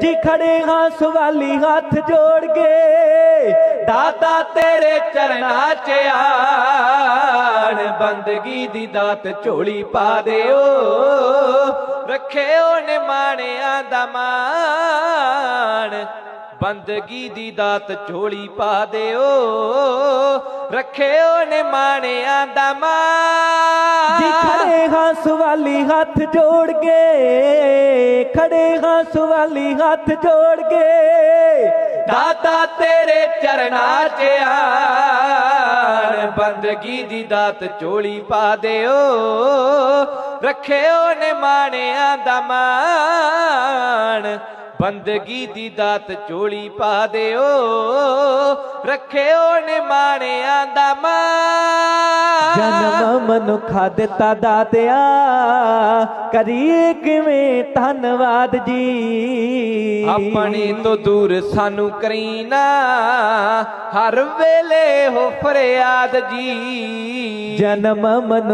ਜੀ ਖੜੇ ਹਾਂ ਸਵਾਲੀ ਹੱਥ ਜੋੜ ਕੇ। ਦਾਤਾ ਤੇਰੇ ਚਰਨਾਂ 'ਚ ਆਣ। ਬੰਦਗੀ ਦੀ ਦਾਤ ਝੋਲੀ ਪਾ ਦਿਓ। ਰੱਖਿਓ ਨੇ ਮਾਣਿਆਂ ਦਾ ਮਾਣ। ਬੰਦਗੀ ਦੀ ਦਾਤ ਝੋਲੀ ਪਾ ਦਿਓ। ਰੱਖਿਓ ਨੇ ਮਾਣਿਆਂ ਦਾ ਮਾਂ ਜੀ ਖੜੇ ਹਾਂ ਸਵਾਲੀ ਹੱਥ ਜੋੜ ਕੇ। ਖੜੇ ਹਾਂ ਸਵਾਲੀ ਹੱਥ ਜੋੜ ਕੇ। ਦਾਤਾ ਤੇਰੇ ਚਰਨਾਂ 'ਚ ਆਣ ਬੰਦਗੀ ਦੀ ਦਾਤ ਝੋਲੀ ਪਾ ਦਿਓ। ਰੱਖਿਓ ਨੇ ਮਾਣਿਆਂ ਦਾ ਮਾਣ ਬੰਦਗੀ ਦੀ ਦਾਤ ਝੋਲੀ ਪਾ ਦਿਓ। ਰੱਖਿਓ ਨੇ ਮਾਣਿਆਂ ਦਾ ਮਾਣ। ਜਨਮ ਮਨੁੱਖਾ ਦਿੱਤਾ ਦਾਤਿਆ ਕਰੀਏ ਕਿਵੇਂ ਧੰਨਵਾਦ ਜੀ? ਆਪਣੇ ਤੋਂ ਦੂਰ ਸਾਨੂੰ ਕਰੀਨਾ ਹਰ ਵੇਲੇ ਹੋ ਫਰਿਆਦ ਜੀ। ਜਨਮ ਮਨੁ